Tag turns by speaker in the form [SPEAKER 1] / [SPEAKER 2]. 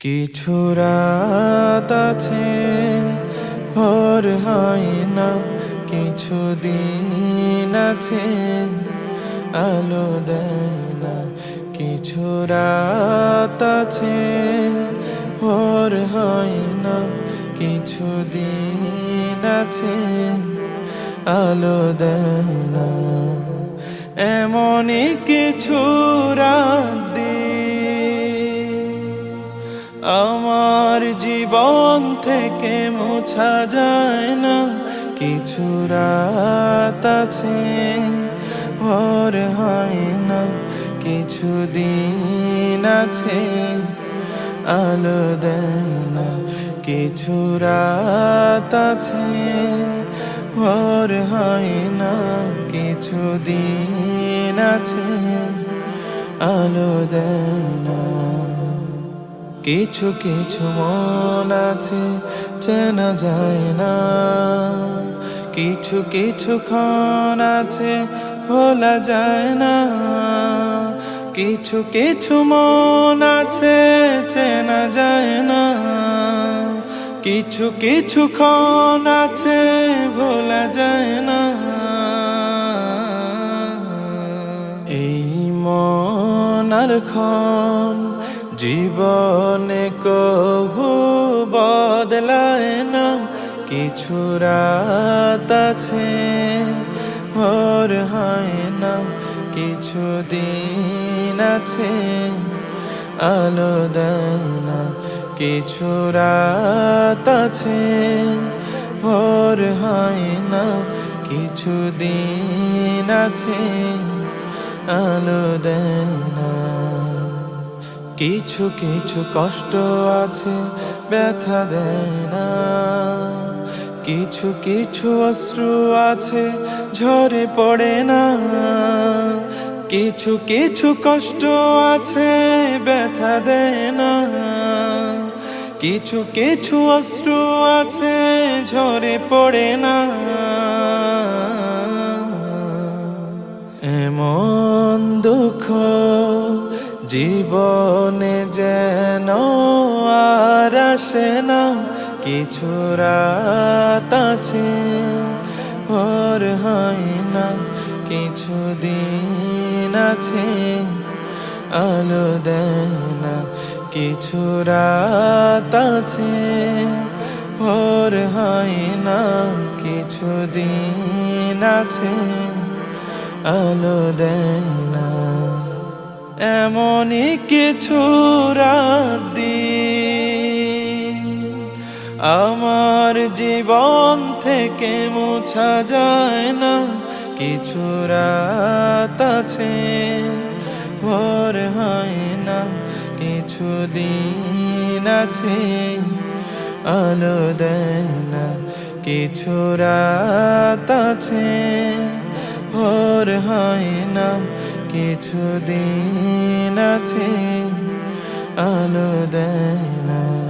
[SPEAKER 1] কিছু রাত আছে, ভোর হয় না, কিছু দিন আছে, আলো দেয় না। কিছু রাত আছে, ভোর হয় না, কিছু দিন আছে, আলো দেয় না। এমনই কিছু রাত আমার জীবন থেকে মোছা যায় না। কিছু রাত আছে, ভোর হয় না। কিছু দিন আছে, আলো দেয় না। কিছু রাত আছে, ভোর হয় না। কিছু দিন আছে, আলো দেয় না। কিছু কিছু মন আছে, চেনা যায় না। কিছু কিছু ক্ষণ আছে, ভোলা যায় না। কিছু কিছু মন আছে, চেনা যায় না। কিছু কিছু ক্ষণ আছে, ভোলা যায় না। এই মনার ক্ষণ জীবনে কভু বদলায় না, কিছু রাত আছে, ভোর হয় না, কিছু দিন আছে, আলো দেয় না, কিছু রাত আছে, ভোর হয় না, কিছু দিন আছে, আলো দেয় না। কিছু কিছু কষ্ট আছে, ব্যথা দেয় না। কিছু কিছু অশ্রু আছে, ঝরে পড়ে না। কিছু কিছু কষ্ট আছে, ব্যথা দেয় না। কিছু কিছু অশ্রু আছে, ঝরে পড়ে না। এমন দুঃখ জীবনে যেন আর আসে না, কিছু রাত আছে, ভোর হয় না, কিছু দিন আছে, আলো দেয় না, কিছু রাত আছে, ভোর হয় না, কিছু দিন আছে, আলো দেয় না। এমনই কিছু রাত দিন আমার জীবন থেকে মোছা যায় না, কিছু রাত আছে, ভোর হয় না, কিছু দিন আছে, আলো দেয় না, কিছু রাত আছে, ভোর হয় না কিছু দিন আছে আলো দেয় না।